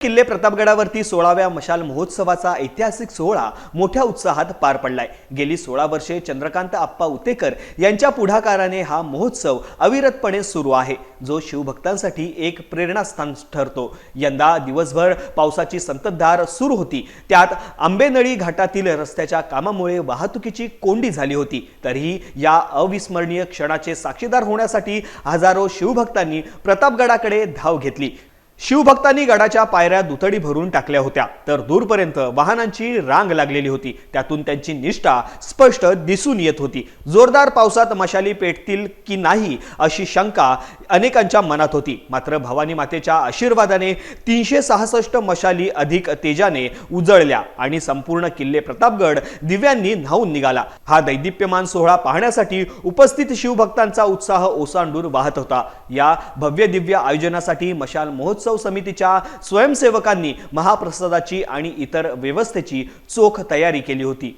किल्ले प्रतापगडावरती सोळाव्या मशाल महोत्सवाचा ऐतिहासिक सोहळा मोठ्या उत्साहात पार पडलाय. गेली सोळा वर्षे चंद्रकांत आप्पा उतेकर यांच्या पुढाकाराने हा महोत्सव अविरतपणे सुरू आहे. जो शिवभक्तांसाठी एक प्रेरणास्थान ठरतो. यंदा दिवसभर पावसाची संततधार सुरू होती. त्यात आंबेनळी घाटातील रस्त्याच्या कामामुळे वाहतुकीची कोंडी झाली होती. तरीही या अविस्मरणीय क्षणाचे साक्षीदार होण्यासाठी हजारो शिवभक्तांनी प्रतापगडाकडे धाव घेतली. शिवभक्तांनी गडाच्या पायऱ्या दुतडी भरून टाकल्या होत्या. तर दूरपर्यंत वाहनांची रांग लागलेली होती. त्यातून त्यांची निष्ठा स्पष्ट दिसून येत होती. जोरदार पावसात मशाली पेटतील की नाही अशी शंका अनेकांच्या मनात होती. मात्र भवानी मातेच्या आशीर्वादाने तीनशे सहासष्ट मशाली अधिक तेजाने उजळल्या आणि संपूर्ण किल्ले प्रतापगड दिव्यांनी न्हावून निघाला. हा दैदिप्यमान सोहळा पाहण्यासाठी उपस्थित शिवभक्तांचा उत्साह ओसांडून वाहत होता. या भव्य दिव्य आयोजनासाठी मशाल महोत्सव समितीच्या स्वयंसेवकांनी महाप्रसादाची आणि इतर व्यवस्थेची चोख तयारी केली होती.